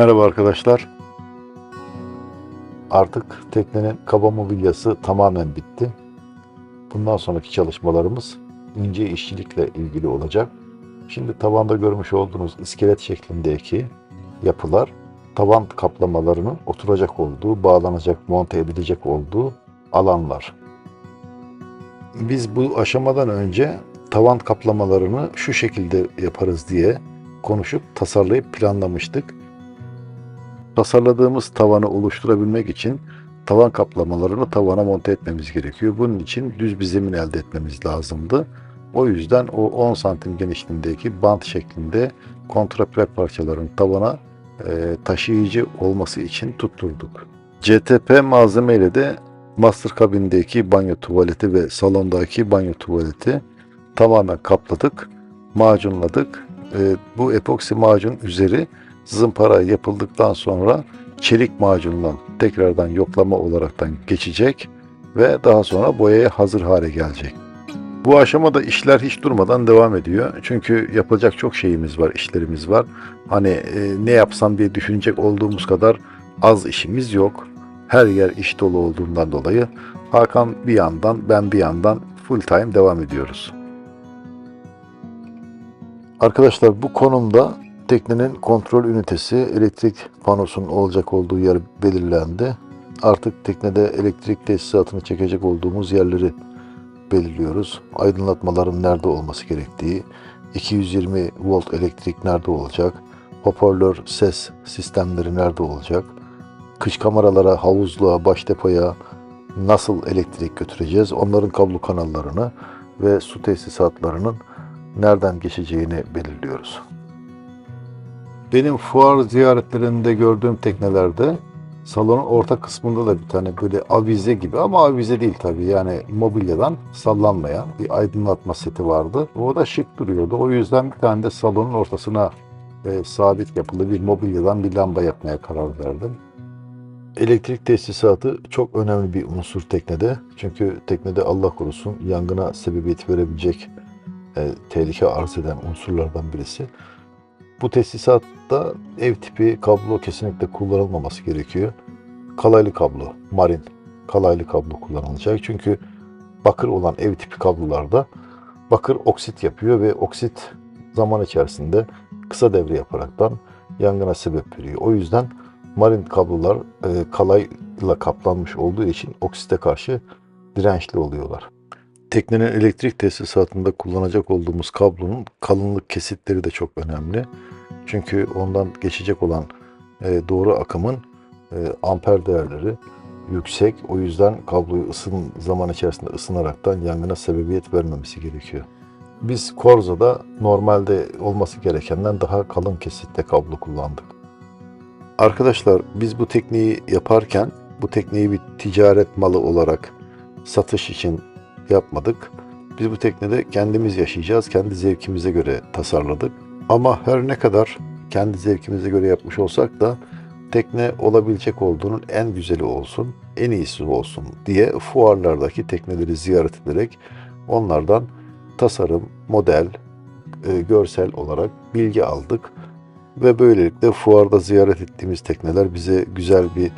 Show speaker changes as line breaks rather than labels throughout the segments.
Merhaba arkadaşlar. Artık teknenin kaba mobilyası tamamen bitti. Bundan sonraki çalışmalarımız ince işçilikle ilgili olacak. Şimdi tavanda görmüş olduğunuz iskelet şeklindeki yapılar tavan kaplamalarının oturacak olduğu, bağlanacak, monte edilecek olduğu alanlar. Biz bu aşamadan önce tavan kaplamalarını şu şekilde yaparız diye konuşup tasarlayıp planlamıştık. Tasarladığımız tavanı oluşturabilmek için tavan kaplamalarını tavana monte etmemiz gerekiyor. Bunun için düz bir zemin elde etmemiz lazımdı. O yüzden o 10 santim genişliğindeki bant şeklinde kontraplak parçaların tavana e, taşıyıcı olması için tutturduk. CTP malzeme ile de master kabindeki banyo tuvaleti ve salondaki banyo tuvaleti tamamen kapladık, macunladık. E, bu epoksi macun üzeri zımpara yapıldıktan sonra çelik macunla tekrardan yoklama olaraktan geçecek ve daha sonra boyaya hazır hale gelecek. Bu aşamada işler hiç durmadan devam ediyor. Çünkü yapılacak çok şeyimiz var, işlerimiz var. Hani e, ne yapsam diye düşünecek olduğumuz kadar az işimiz yok. Her yer iş dolu olduğundan dolayı Hakan bir yandan, ben bir yandan full time devam ediyoruz. Arkadaşlar bu konumda teknenin kontrol ünitesi elektrik panosunun olacak olduğu yer belirlendi. Artık teknede elektrik tesisatını çekecek olduğumuz yerleri belirliyoruz. Aydınlatmaların nerede olması gerektiği, 220 volt elektrik nerede olacak, hoparlör ses sistemleri nerede olacak, kış kameralara, havuzluğa, baş depoya nasıl elektrik götüreceğiz, onların kablo kanallarını ve su tesisatlarının nereden geçeceğini belirliyoruz. Benim fuar ziyaretlerinde gördüğüm teknelerde salonun orta kısmında da bir tane böyle avize gibi ama avize değil tabii yani mobilyadan sallanmayan bir aydınlatma seti vardı. O da şık duruyordu. O yüzden bir tane de salonun ortasına e, sabit yapılı bir mobilyadan bir lamba yapmaya karar verdim. Elektrik tesisatı çok önemli bir unsur teknede. Çünkü teknede Allah korusun yangına sebebiyet verebilecek e, tehlike arz eden unsurlardan birisi. Bu tesisatta ev tipi kablo kesinlikle kullanılmaması gerekiyor. Kalaylı kablo, marin kalaylı kablo kullanılacak. Çünkü bakır olan ev tipi kablolarda bakır oksit yapıyor ve oksit zaman içerisinde kısa devre yaparaktan yangına sebep veriyor. O yüzden marin kablolar e, kalayla kaplanmış olduğu için oksite karşı dirençli oluyorlar. Teknenin elektrik tesisatında kullanacak olduğumuz kablonun kalınlık kesitleri de çok önemli. Çünkü ondan geçecek olan e, doğru akımın e, amper değerleri yüksek. O yüzden kabloyu ısın zaman içerisinde ısınaraktan yangına sebebiyet vermemesi gerekiyor. Biz Korza'da normalde olması gerekenden daha kalın kesitte kablo kullandık. Arkadaşlar biz bu tekniği yaparken bu tekniği bir ticaret malı olarak satış için yapmadık. Biz bu teknede kendimiz yaşayacağız, kendi zevkimize göre tasarladık. Ama her ne kadar kendi zevkimize göre yapmış olsak da tekne olabilecek olduğunun en güzeli olsun, en iyisi olsun diye fuarlardaki tekneleri ziyaret ederek onlardan tasarım, model, e, görsel olarak bilgi aldık. Ve böylelikle fuarda ziyaret ettiğimiz tekneler bize güzel bir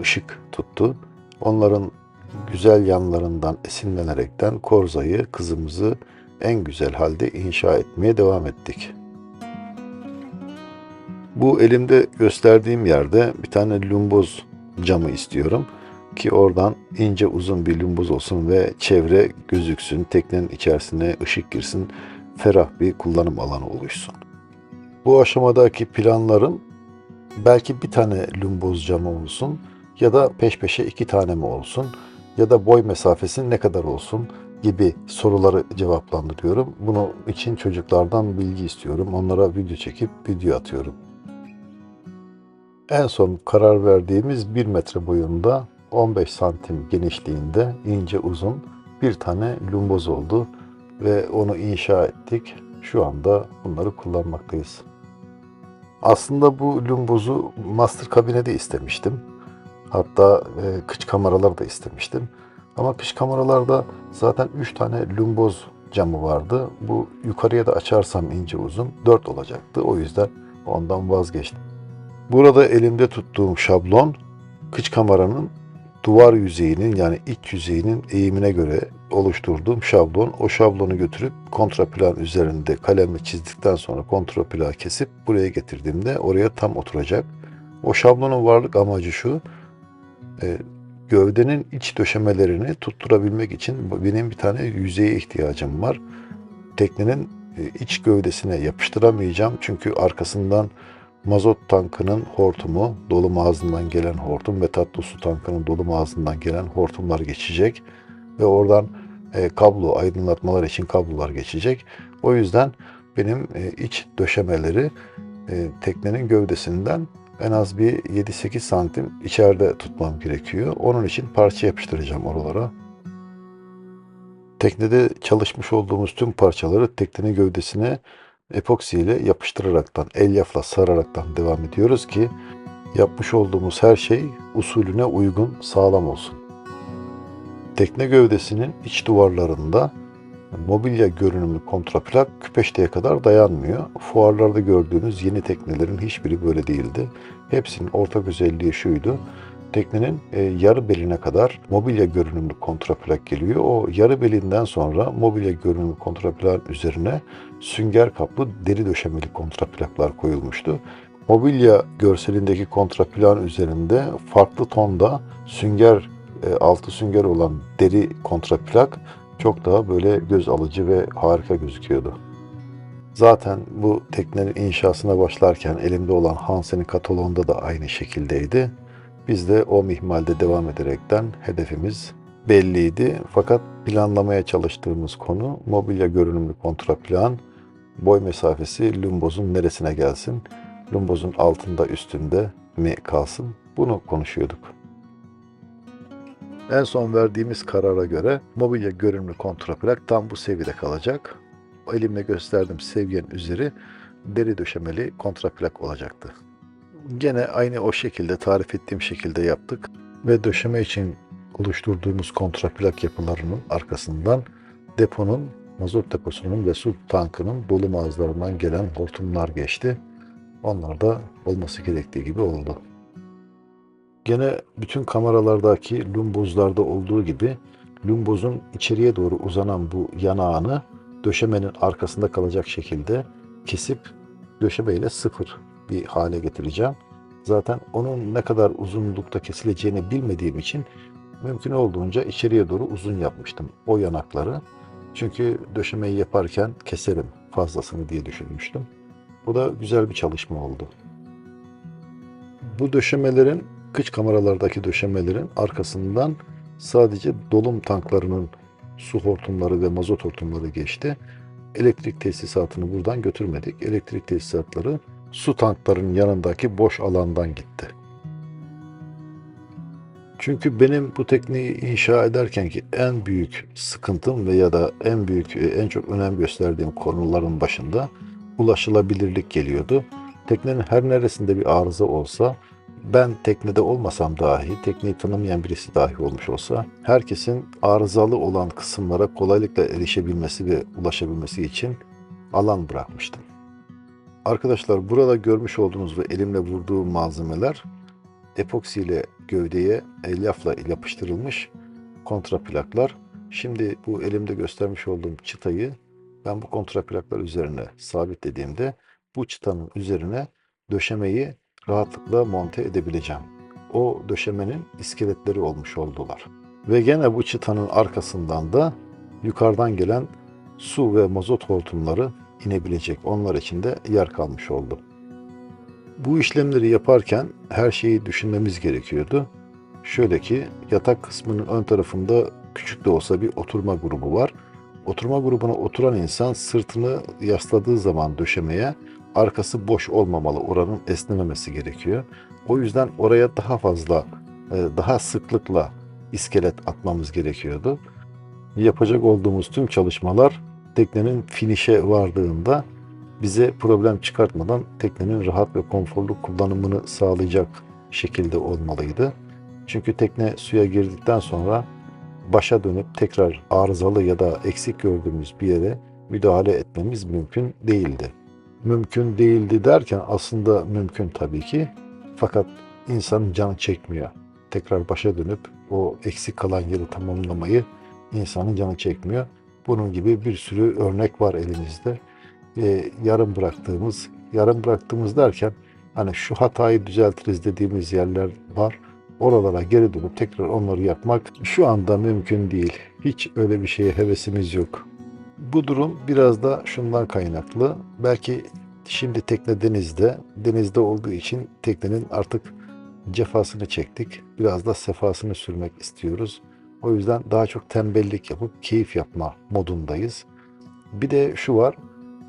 ışık tuttu. Onların güzel yanlarından esinlenerekten Korza'yı, kızımızı en güzel halde inşa etmeye devam ettik. Bu elimde gösterdiğim yerde bir tane lumboz camı istiyorum ki oradan ince uzun bir lumboz olsun ve çevre gözüksün, teknenin içerisine ışık girsin, ferah bir kullanım alanı oluşsun. Bu aşamadaki planlarım belki bir tane lumboz camı olsun ya da peş peşe iki tane mi olsun ya da boy mesafesi ne kadar olsun gibi soruları cevaplandırıyorum. Bunun için çocuklardan bilgi istiyorum. Onlara video çekip video atıyorum. En son karar verdiğimiz 1 metre boyunda 15 santim genişliğinde ince uzun bir tane lumboz oldu ve onu inşa ettik. Şu anda bunları kullanmaktayız. Aslında bu lumbozu master kabinede istemiştim. Hatta e, kıç kameralar da istemiştim. Ama kış kameralarda zaten 3 tane lumboz camı vardı. Bu yukarıya da açarsam ince uzun 4 olacaktı. O yüzden ondan vazgeçtim. Burada elimde tuttuğum şablon kıç kameranın duvar yüzeyinin yani iç yüzeyinin eğimine göre oluşturduğum şablon. O şablonu götürüp kontraplan üzerinde kalemle çizdikten sonra kontraplan kesip buraya getirdiğimde oraya tam oturacak. O şablonun varlık amacı şu. E, gövdenin iç döşemelerini tutturabilmek için benim bir tane yüzeye ihtiyacım var. Teknenin e, iç gövdesine yapıştıramayacağım çünkü arkasından mazot tankının hortumu, dolum ağzından gelen hortum ve tatlı su tankının dolum ağzından gelen hortumlar geçecek ve oradan e, kablo aydınlatmalar için kablolar geçecek. O yüzden benim e, iç döşemeleri e, teknenin gövdesinden en az bir 7-8 santim içeride tutmam gerekiyor. Onun için parça yapıştıracağım oralara. Teknede çalışmış olduğumuz tüm parçaları teknenin gövdesine epoksi ile yapıştıraraktan, elyafla sararaktan devam ediyoruz ki yapmış olduğumuz her şey usulüne uygun, sağlam olsun. Tekne gövdesinin iç duvarlarında mobilya görünümlü kontraplak küpeşteye kadar dayanmıyor. Fuarlarda gördüğünüz yeni teknelerin hiçbiri böyle değildi. Hepsinin ortak özelliği şuydu. Teknenin e, yarı beline kadar mobilya görünümlü kontraplak geliyor. O yarı belinden sonra mobilya görünümlü kontraplak üzerine sünger kaplı deri döşemeli kontraplaklar koyulmuştu. Mobilya görselindeki kontraplan üzerinde farklı tonda sünger, e, altı sünger olan deri kontraplak çok daha böyle göz alıcı ve harika gözüküyordu. Zaten bu teknenin inşasına başlarken elimde olan Hansen'in kataloğunda da aynı şekildeydi. Biz de o mihmalde devam ederekten hedefimiz belliydi. Fakat planlamaya çalıştığımız konu mobilya görünümlü kontraplan, boy mesafesi lumbozun neresine gelsin, lumbozun altında üstünde mi kalsın bunu konuşuyorduk. En son verdiğimiz karara göre mobilya görünümlü kontraplak tam bu seviyede kalacak. Elimle gösterdiğim seviyenin üzeri deri döşemeli kontraplak olacaktı. Gene aynı o şekilde tarif ettiğim şekilde yaptık ve döşeme için oluşturduğumuz kontraplak yapılarının arkasından deponun, mazot deposunun ve su tankının dolu ağızlarından gelen hortumlar geçti. Onlar da olması gerektiği gibi oldu. Gene bütün kameralardaki lumbozlarda olduğu gibi lumbozun içeriye doğru uzanan bu yanağını döşemenin arkasında kalacak şekilde kesip döşemeyle sıfır bir hale getireceğim. Zaten onun ne kadar uzunlukta kesileceğini bilmediğim için mümkün olduğunca içeriye doğru uzun yapmıştım o yanakları. Çünkü döşemeyi yaparken keserim fazlasını diye düşünmüştüm. Bu da güzel bir çalışma oldu. Bu döşemelerin kıç kameralardaki döşemelerin arkasından sadece dolum tanklarının su hortumları ve mazot hortumları geçti. Elektrik tesisatını buradan götürmedik. Elektrik tesisatları su tanklarının yanındaki boş alandan gitti. Çünkü benim bu tekneyi inşa ederken ki en büyük sıkıntım ve ya da en büyük en çok önem gösterdiğim konuların başında ulaşılabilirlik geliyordu. Teknenin her neresinde bir arıza olsa ben teknede olmasam dahi, tekneyi tanımayan birisi dahi olmuş olsa, herkesin arızalı olan kısımlara kolaylıkla erişebilmesi ve ulaşabilmesi için alan bırakmıştım. Arkadaşlar burada görmüş olduğunuz ve elimle vurduğum malzemeler epoksi ile gövdeye elyafla yapıştırılmış kontraplaklar. Şimdi bu elimde göstermiş olduğum çıtayı ben bu kontraplaklar üzerine sabitlediğimde bu çıtanın üzerine döşemeyi rahatlıkla monte edebileceğim. O döşemenin iskeletleri olmuş oldular. Ve gene bu çıtanın arkasından da yukarıdan gelen su ve mazot hortumları inebilecek. Onlar için de yer kalmış oldu. Bu işlemleri yaparken her şeyi düşünmemiz gerekiyordu. Şöyle ki yatak kısmının ön tarafında küçük de olsa bir oturma grubu var. Oturma grubuna oturan insan sırtını yasladığı zaman döşemeye arkası boş olmamalı. Oranın esnememesi gerekiyor. O yüzden oraya daha fazla, e, daha sıklıkla iskelet atmamız gerekiyordu. Yapacak olduğumuz tüm çalışmalar teknenin finişe vardığında bize problem çıkartmadan teknenin rahat ve konforlu kullanımını sağlayacak şekilde olmalıydı. Çünkü tekne suya girdikten sonra başa dönüp tekrar arızalı ya da eksik gördüğümüz bir yere müdahale etmemiz mümkün değildi. Mümkün değildi derken aslında mümkün tabii ki. Fakat insanın canı çekmiyor. Tekrar başa dönüp o eksik kalan yılı tamamlamayı insanın canı çekmiyor. Bunun gibi bir sürü örnek var elimizde. Ee, yarım bıraktığımız, yarım bıraktığımız derken hani şu hatayı düzeltiriz dediğimiz yerler var. Oralara geri dönüp tekrar onları yapmak şu anda mümkün değil. Hiç öyle bir şeye hevesimiz yok. Bu durum biraz da şundan kaynaklı. Belki şimdi tekne denizde. Denizde olduğu için teknenin artık cefasını çektik. Biraz da sefasını sürmek istiyoruz. O yüzden daha çok tembellik yapıp keyif yapma modundayız. Bir de şu var.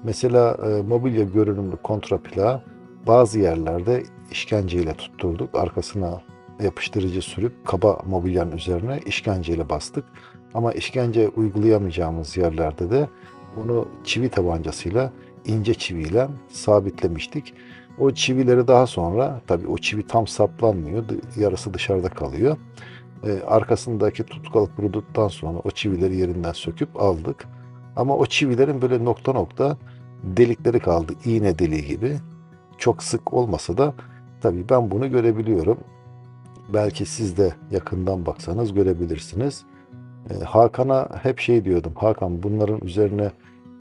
Mesela e, mobilya görünümlü kontraplağı bazı yerlerde işkenceyle tutturduk. Arkasına yapıştırıcı sürüp kaba mobilyanın üzerine işkenceyle bastık. Ama işkence uygulayamayacağımız yerlerde de bunu çivi tabancasıyla ince çiviyle sabitlemiştik. O çivileri daha sonra tabii o çivi tam saplanmıyor. Yarısı dışarıda kalıyor. Ee, arkasındaki tutkal kuruduktan sonra o çivileri yerinden söküp aldık. Ama o çivilerin böyle nokta nokta delikleri kaldı. iğne deliği gibi. Çok sık olmasa da tabii ben bunu görebiliyorum. Belki siz de yakından baksanız görebilirsiniz. Ee, Hakan'a hep şey diyordum. Hakan bunların üzerine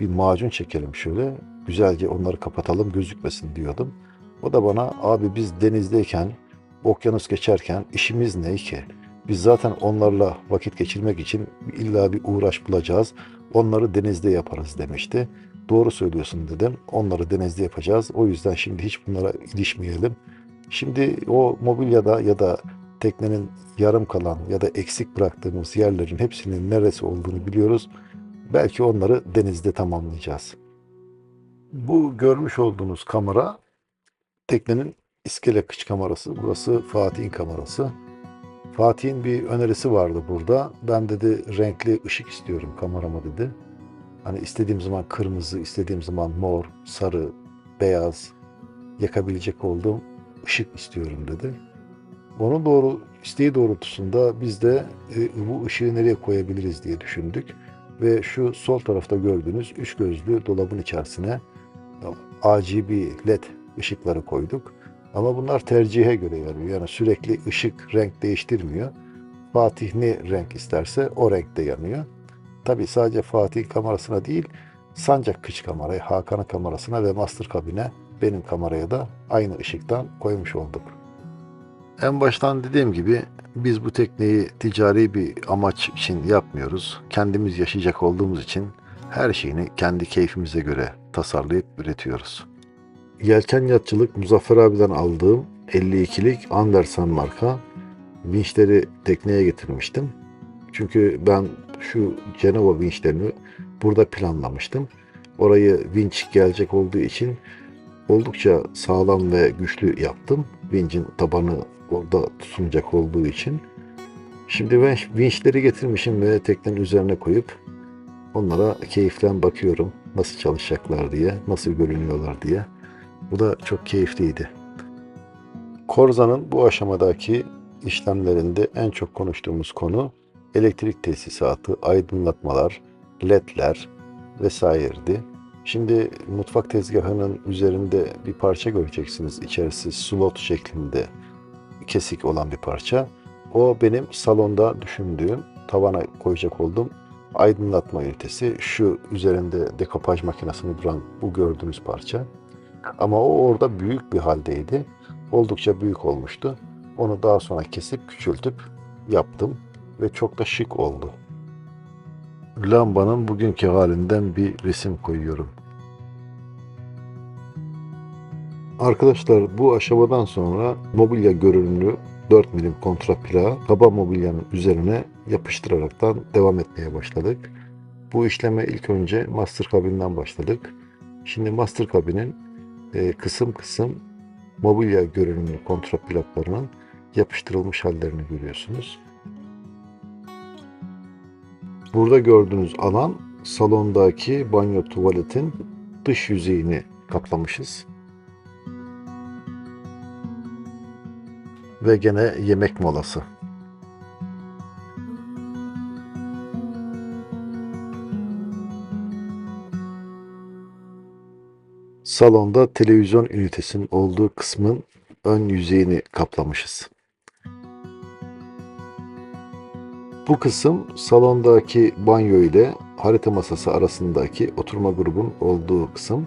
bir macun çekelim şöyle. Güzelce onları kapatalım gözükmesin diyordum. O da bana abi biz denizdeyken, okyanus geçerken işimiz ne ki? Biz zaten onlarla vakit geçirmek için illa bir uğraş bulacağız. Onları denizde yaparız demişti. Doğru söylüyorsun dedim. Onları denizde yapacağız. O yüzden şimdi hiç bunlara ilişmeyelim. Şimdi o mobilyada ya da teknenin yarım kalan ya da eksik bıraktığımız yerlerin hepsinin neresi olduğunu biliyoruz. Belki onları denizde tamamlayacağız. Bu görmüş olduğunuz kamera teknenin iskele kıç kamerası. Burası Fatih'in kamerası. Fatih'in bir önerisi vardı burada. Ben dedi renkli ışık istiyorum kamerama dedi. Hani istediğim zaman kırmızı, istediğim zaman mor, sarı, beyaz yakabilecek olduğum ışık istiyorum dedi. Onun doğru isteği doğrultusunda biz de e, bu ışığı nereye koyabiliriz diye düşündük. Ve şu sol tarafta gördüğünüz üç gözlü dolabın içerisine RGB led ışıkları koyduk. Ama bunlar tercihe göre yarıyor. Yani sürekli ışık renk değiştirmiyor. Fatih ne renk isterse o renkte yanıyor. Tabi sadece Fatih kamerasına değil, Sancak kıç kamerayı, Hakan'ın kamerasına ve master kabine benim kameraya da aynı ışıktan koymuş olduk. En baştan dediğim gibi biz bu tekneyi ticari bir amaç için yapmıyoruz. Kendimiz yaşayacak olduğumuz için her şeyini kendi keyfimize göre tasarlayıp üretiyoruz. Yelken yatçılık Muzaffer abiden aldığım 52'lik Andersen marka vinçleri tekneye getirmiştim. Çünkü ben şu Cenova vinçlerini burada planlamıştım. Orayı vinç gelecek olduğu için oldukça sağlam ve güçlü yaptım. Vincin tabanı orada tutunacak olduğu için. Şimdi ben vinçleri getirmişim ve teknenin üzerine koyup onlara keyiften bakıyorum. Nasıl çalışacaklar diye, nasıl görünüyorlar diye. Bu da çok keyifliydi. Korza'nın bu aşamadaki işlemlerinde en çok konuştuğumuz konu elektrik tesisatı, aydınlatmalar, ledler vesaireydi. Şimdi mutfak tezgahının üzerinde bir parça göreceksiniz. İçerisi slot şeklinde kesik olan bir parça. O benim salonda düşündüğüm, tavana koyacak olduğum aydınlatma ünitesi. Şu üzerinde dekopaj makinesini duran bu gördüğünüz parça. Ama o orada büyük bir haldeydi. Oldukça büyük olmuştu. Onu daha sonra kesip küçültüp yaptım ve çok da şık oldu. Lambanın bugünkü halinden bir resim koyuyorum. Arkadaşlar bu aşamadan sonra mobilya görünümlü 4 milim kontra plağı kaba mobilyanın üzerine yapıştıraraktan devam etmeye başladık. Bu işleme ilk önce master kabinden başladık. Şimdi master kabinin e, kısım kısım mobilya görünümlü kontra plaklarının yapıştırılmış hallerini görüyorsunuz. Burada gördüğünüz alan salondaki banyo tuvaletin dış yüzeyini kaplamışız. Ve gene yemek molası. Salonda televizyon ünitesinin olduğu kısmın ön yüzeyini kaplamışız. Bu kısım salondaki banyo ile harita masası arasındaki oturma grubun olduğu kısım.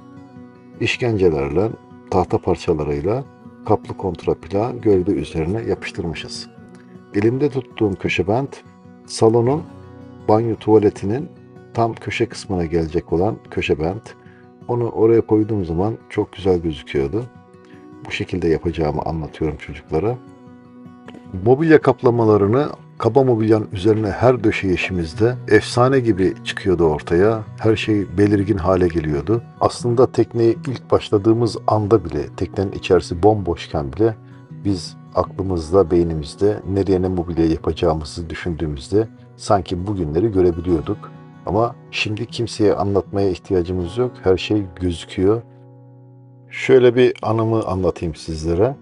İşkencelerle, tahta parçalarıyla kaplı kontrapla gövde üzerine yapıştırmışız. Elimde tuttuğum köşe bant salonun banyo tuvaletinin tam köşe kısmına gelecek olan köşe bant. Onu oraya koyduğum zaman çok güzel gözüküyordu. Bu şekilde yapacağımı anlatıyorum çocuklara. Mobilya kaplamalarını kaba mobilyanın üzerine her döşeyişimizde efsane gibi çıkıyordu ortaya. Her şey belirgin hale geliyordu. Aslında tekneye ilk başladığımız anda bile teknenin içerisi bomboşken bile biz aklımızda, beynimizde nereye ne mobilya yapacağımızı düşündüğümüzde sanki bugünleri görebiliyorduk. Ama şimdi kimseye anlatmaya ihtiyacımız yok. Her şey gözüküyor. Şöyle bir anımı anlatayım sizlere.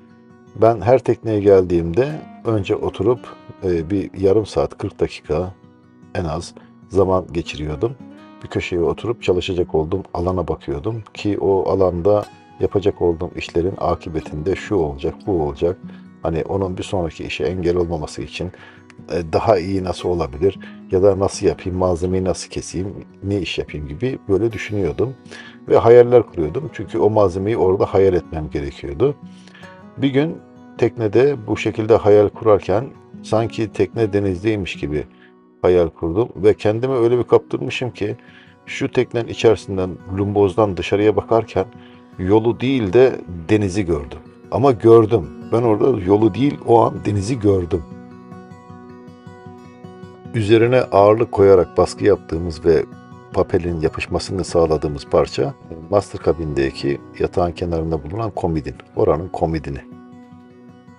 Ben her tekneye geldiğimde önce oturup e, bir yarım saat 40 dakika en az zaman geçiriyordum. Bir köşeye oturup çalışacak olduğum alana bakıyordum ki o alanda yapacak olduğum işlerin akıbetinde şu olacak, bu olacak. Hani onun bir sonraki işe engel olmaması için e, daha iyi nasıl olabilir ya da nasıl yapayım, malzemeyi nasıl keseyim, ne iş yapayım gibi böyle düşünüyordum. Ve hayaller kuruyordum. Çünkü o malzemeyi orada hayal etmem gerekiyordu. Bir gün teknede bu şekilde hayal kurarken sanki tekne denizdeymiş gibi hayal kurdum ve kendimi öyle bir kaptırmışım ki şu teknenin içerisinden lumbozdan dışarıya bakarken yolu değil de denizi gördüm. Ama gördüm. Ben orada yolu değil o an denizi gördüm. Üzerine ağırlık koyarak baskı yaptığımız ve papelin yapışmasını sağladığımız parça master kabindeki yatağın kenarında bulunan komodin. Oranın komodini.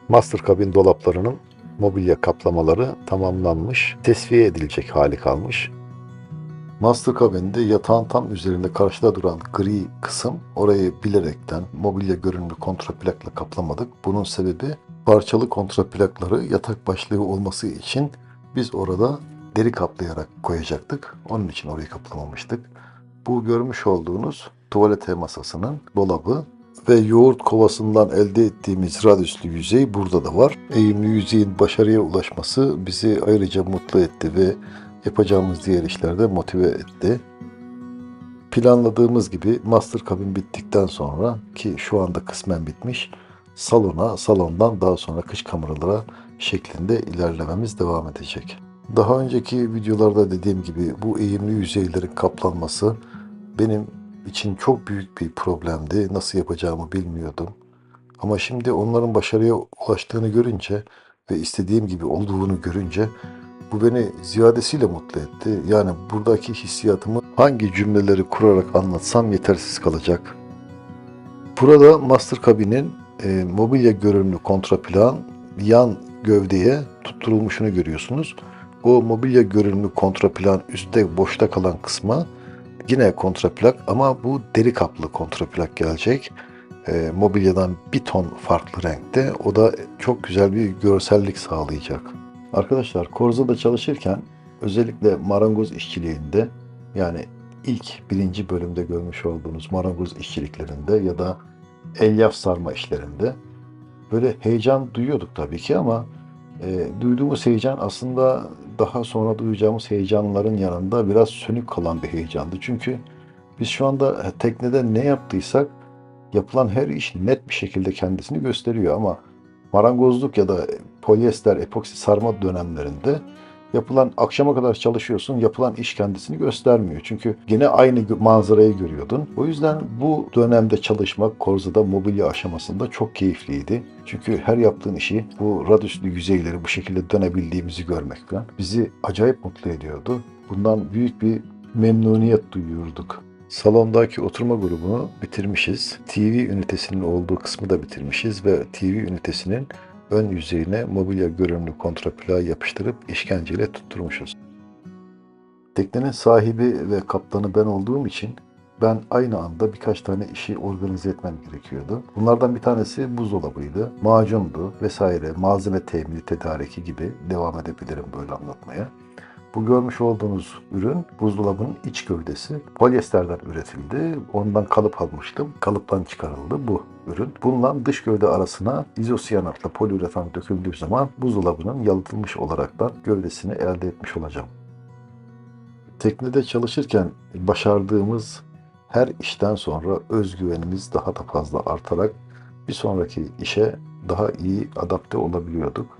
Master kabin dolaplarının mobilya kaplamaları tamamlanmış, tesviye edilecek hali kalmış. Master kabinde yatağın tam üzerinde karşıda duran gri kısım orayı bilerekten mobilya görünümlü kontraplakla kaplamadık. Bunun sebebi parçalı kontraplakları yatak başlığı olması için biz orada deri kaplayarak koyacaktık. Onun için orayı kaplamamıştık. Bu görmüş olduğunuz tuvalete masasının dolabı ve yoğurt kovasından elde ettiğimiz radyüslü yüzey burada da var. Eğimli yüzeyin başarıya ulaşması bizi ayrıca mutlu etti ve yapacağımız diğer işlerde motive etti. Planladığımız gibi master kabin bittikten sonra ki şu anda kısmen bitmiş salona, salondan daha sonra kış kameralara şeklinde ilerlememiz devam edecek. Daha önceki videolarda dediğim gibi bu eğimli yüzeylerin kaplanması benim için çok büyük bir problemdi. Nasıl yapacağımı bilmiyordum. Ama şimdi onların başarıya ulaştığını görünce ve istediğim gibi olduğunu görünce bu beni ziyadesiyle mutlu etti. Yani buradaki hissiyatımı hangi cümleleri kurarak anlatsam yetersiz kalacak. Burada master kabinin e, mobilya görünümlü kontraplan yan gövdeye tutturulmuşunu görüyorsunuz. O mobilya görünümlü kontraplan üstte boşta kalan kısma yine kontraplak ama bu deri kaplı kontraplak gelecek. E, mobilyadan bir ton farklı renkte. O da çok güzel bir görsellik sağlayacak. Arkadaşlar Korza'da çalışırken özellikle marangoz işçiliğinde yani ilk birinci bölümde görmüş olduğunuz marangoz işçiliklerinde ya da elyaf sarma işlerinde böyle heyecan duyuyorduk tabii ki ama e, duyduğumuz heyecan aslında daha sonra duyacağımız heyecanların yanında biraz sönük kalan bir heyecandı. Çünkü biz şu anda teknede ne yaptıysak yapılan her iş net bir şekilde kendisini gösteriyor ama marangozluk ya da polyester, epoksi sarma dönemlerinde yapılan akşama kadar çalışıyorsun, yapılan iş kendisini göstermiyor. Çünkü yine aynı manzarayı görüyordun. O yüzden bu dönemde çalışmak Korza'da mobilya aşamasında çok keyifliydi. Çünkü her yaptığın işi bu radyüslü yüzeyleri bu şekilde dönebildiğimizi görmek falan bizi acayip mutlu ediyordu. Bundan büyük bir memnuniyet duyuyorduk. Salondaki oturma grubunu bitirmişiz. TV ünitesinin olduğu kısmı da bitirmişiz ve TV ünitesinin ön yüzeyine mobilya görünümlü kontraplağı yapıştırıp işkenceyle tutturmuşuz. Teknenin sahibi ve kaptanı ben olduğum için ben aynı anda birkaç tane işi organize etmem gerekiyordu. Bunlardan bir tanesi buzdolabıydı, macundu vesaire, malzeme temini, tedariki gibi devam edebilirim böyle anlatmaya. Bu görmüş olduğunuz ürün buzdolabının iç gövdesi. Polyesterden üretildi. Ondan kalıp almıştım. Kalıptan çıkarıldı bu ürün. Bununla dış gövde arasına izosiyanatla poliüretan döküldüğü zaman buzdolabının yalıtılmış olaraktan gövdesini elde etmiş olacağım. Teknede çalışırken başardığımız her işten sonra özgüvenimiz daha da fazla artarak bir sonraki işe daha iyi adapte olabiliyorduk.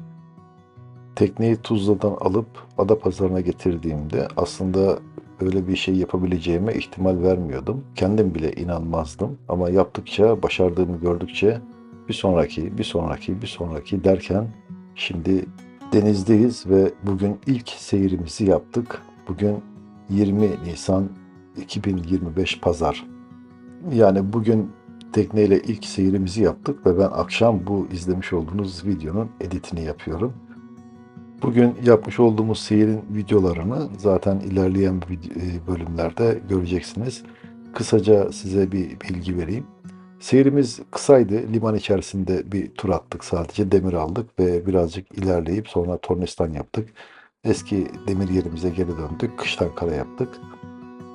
Tekneyi Tuzla'dan alıp Adapazarı'na getirdiğimde aslında öyle bir şey yapabileceğime ihtimal vermiyordum. Kendim bile inanmazdım ama yaptıkça, başardığımı gördükçe bir sonraki, bir sonraki, bir sonraki derken şimdi denizdeyiz ve bugün ilk seyrimizi yaptık. Bugün 20 Nisan 2025 Pazar. Yani bugün tekneyle ilk seyrimizi yaptık ve ben akşam bu izlemiş olduğunuz videonun editini yapıyorum. Bugün yapmış olduğumuz seyrin videolarını zaten ilerleyen e, bölümlerde göreceksiniz. Kısaca size bir bilgi vereyim. Seyrimiz kısaydı. Liman içerisinde bir tur attık sadece. Demir aldık ve birazcık ilerleyip sonra tornistan yaptık. Eski demir yerimize geri döndük. Kıştan kara yaptık.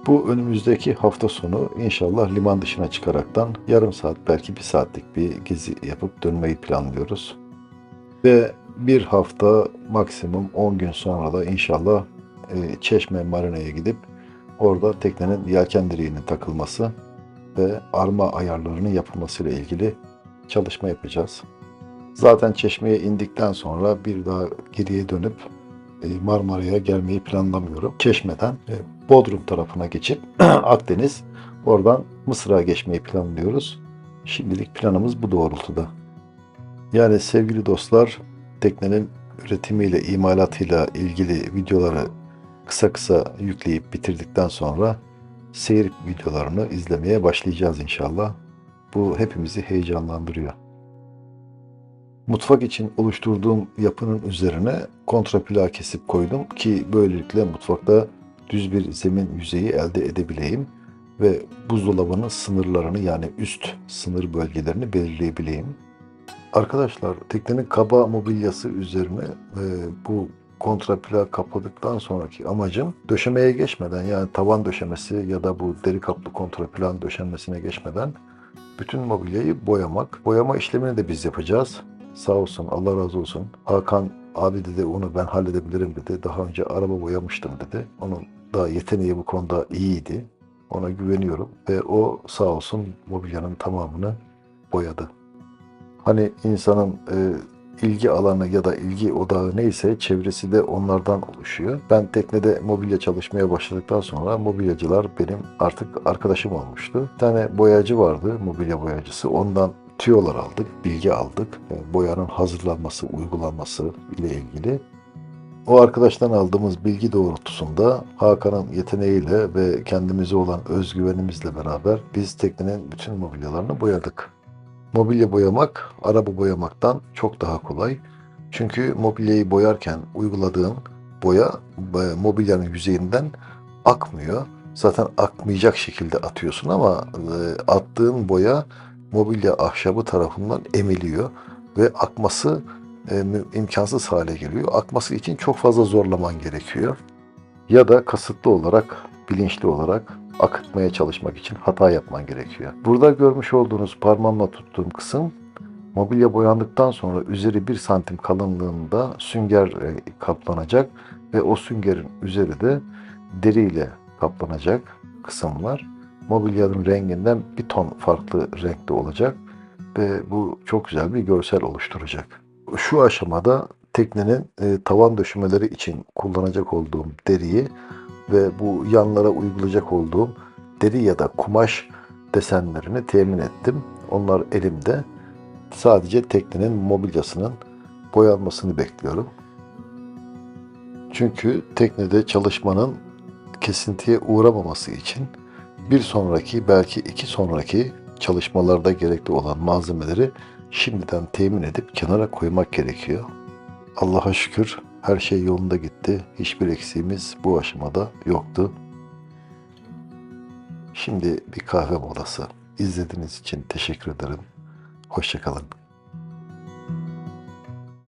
Bu önümüzdeki hafta sonu inşallah liman dışına çıkaraktan yarım saat belki bir saatlik bir gezi yapıp dönmeyi planlıyoruz. Ve bir hafta maksimum 10 gün sonra da inşallah e, Çeşme Marina'ya gidip orada teknenin yelken direğinin takılması ve arma ayarlarının yapılmasıyla ilgili çalışma yapacağız. Zaten Çeşme'ye indikten sonra bir daha geriye dönüp e, Marmara'ya gelmeyi planlamıyorum. Çeşme'den e, Bodrum tarafına geçip Akdeniz, oradan Mısır'a geçmeyi planlıyoruz. Şimdilik planımız bu doğrultuda. Yani sevgili dostlar, teknenin üretimiyle, imalatıyla ilgili videoları kısa kısa yükleyip bitirdikten sonra seyir videolarını izlemeye başlayacağız inşallah. Bu hepimizi heyecanlandırıyor. Mutfak için oluşturduğum yapının üzerine kontrapla kesip koydum ki böylelikle mutfakta düz bir zemin yüzeyi elde edebileyim ve buzdolabının sınırlarını yani üst sınır bölgelerini belirleyebileyim. Arkadaşlar teknenin kaba mobilyası üzerine e, bu kontrapla kapladıktan sonraki amacım döşemeye geçmeden yani tavan döşemesi ya da bu deri kaplı kontraplan döşenmesine geçmeden bütün mobilyayı boyamak. Boyama işlemini de biz yapacağız. Sağ olsun Allah razı olsun. Hakan abi dedi onu ben halledebilirim dedi. Daha önce araba boyamıştım dedi. Onun da yeteneği bu konuda iyiydi. Ona güveniyorum ve o sağ olsun mobilyanın tamamını boyadı. Hani insanın e, ilgi alanı ya da ilgi odağı neyse çevresi de onlardan oluşuyor. Ben teknede mobilya çalışmaya başladıktan sonra mobilyacılar benim artık arkadaşım olmuştu. Bir tane boyacı vardı, mobilya boyacısı. Ondan tüyolar aldık, bilgi aldık. E, boyanın hazırlanması, uygulanması ile ilgili. O arkadaştan aldığımız bilgi doğrultusunda Hakan'ın yeteneğiyle ve kendimize olan özgüvenimizle beraber biz teknenin bütün mobilyalarını boyadık. Mobilya boyamak, araba boyamaktan çok daha kolay. Çünkü mobilyayı boyarken uyguladığın boya e, mobilyanın yüzeyinden akmıyor. Zaten akmayacak şekilde atıyorsun ama e, attığın boya mobilya ahşabı tarafından emiliyor ve akması e, imkansız hale geliyor. Akması için çok fazla zorlaman gerekiyor. Ya da kasıtlı olarak, bilinçli olarak akıtmaya çalışmak için hata yapman gerekiyor. Burada görmüş olduğunuz parmağımla tuttuğum kısım mobilya boyandıktan sonra üzeri 1 santim kalınlığında sünger e, kaplanacak ve o süngerin üzeri de deriyle kaplanacak kısımlar. Mobilyanın renginden bir ton farklı renkte olacak ve bu çok güzel bir görsel oluşturacak. Şu aşamada teknenin e, tavan döşemeleri için kullanacak olduğum deriyi ve bu yanlara uygulayacak olduğum deri ya da kumaş desenlerini temin ettim. Onlar elimde. Sadece teknenin mobilyasının boyanmasını bekliyorum. Çünkü teknede çalışmanın kesintiye uğramaması için bir sonraki belki iki sonraki çalışmalarda gerekli olan malzemeleri şimdiden temin edip kenara koymak gerekiyor. Allah'a şükür her şey yolunda gitti. Hiçbir eksiğimiz bu aşamada yoktu. Şimdi bir kahve molası. İzlediğiniz için teşekkür ederim. Hoşçakalın.